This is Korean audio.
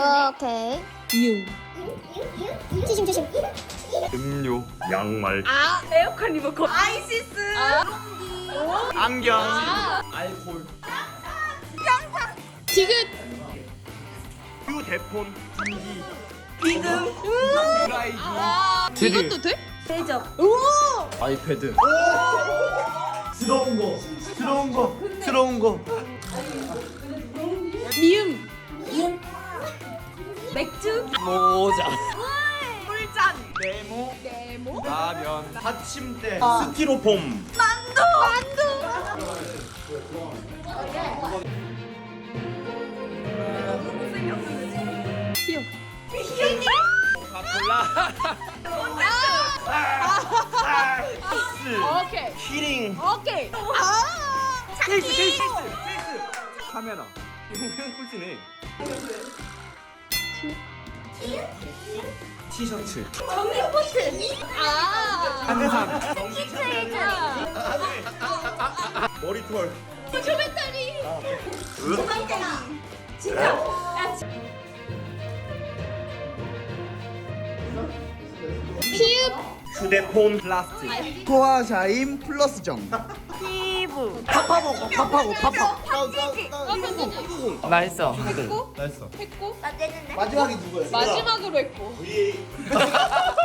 오케이. 이응. 조심 조심. 음료, 양말, 아 에어컨 리모컨. 아이시스. 안경, 알콜, 디귿. 휴대폰, TV, 비등. 드라이기, 이것도 돼? 아이패드. 들어온 거, 들어온 거, 들어온 거. 맥주. 모자, 꿀잔. 네모, 네모. 라면, 받침대, 스티로폼. 만두. 귀여워. 코카콜라. 스 오케이. 키링. 오케이. 아. 카메라. 이거 꿀찌네. 티셔츠. 정리 포트. 아. 한대상. 시크릿. 머리털. 조배터리. 으? 진짜. 야, 지- 피읍. 휴대폰 플라스틱. 토아샤임 플러스 정. 피부. 파파고 파파고 파파. 나 했어. 했고. 나 했어. 했고. 마지막이 누구예요? 마지막으로 했고.